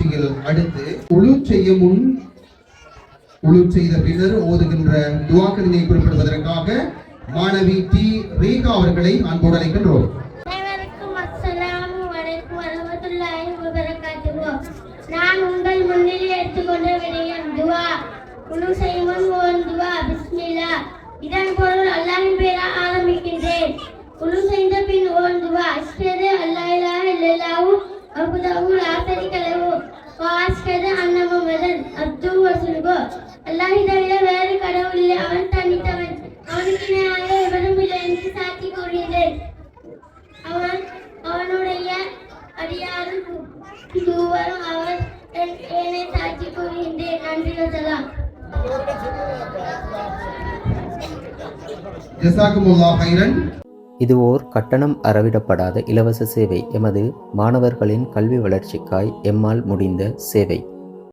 நிகழ்ச்சியில் அடுத்து உழு செய்ய முன் உழு செய்த பின்னர் ஓதுகின்ற துவாக்கதினை குறிப்பிடுவதற்காக மாணவி டி. ரேகா அவர்களை அன்போடு அழைக்கின்றோம். நான் உங்கள் முன்னிலை எடுத்துக்கொண்ட விடயம் துவா. குழு செய்வன் ஓன் துவா பிஸ்மில்லா இதன் பொருள் அல்லாஹ்வின் பேரா ஆரம்பிக்கின்றேன். குழு செய்த பின் ஓன் துவா. அஷ்ஹது அல்லா இலாஹ இல்லல்லாஹு வஹ்தஹு லா ஷரீக லஹு வ அஷ்ஹது அன்ன முஹம்மதன் அப்துஹு வ அல்லாஹ் தவிர வேறு கடவுள் இல்லை அவன் தனித்தவன். அவனுக்கு இணையாக எவரும் இல்லை என்று சாட்சி கூறினேன் அவன் அவனுடைய அடியாரும் தூவரும் அவர் என்னை சாட்சி கூறுகின்றேன். நன்றி வசலாம். ஜசாக்குமுல்லா ஹைரன் இது ஓர் கட்டணம் அறவிடப்படாத இலவச சேவை. எமது மாணவர்களின் கல்வி வளர்ச்சிக்காய் எம்மால் முடிந்த சேவை.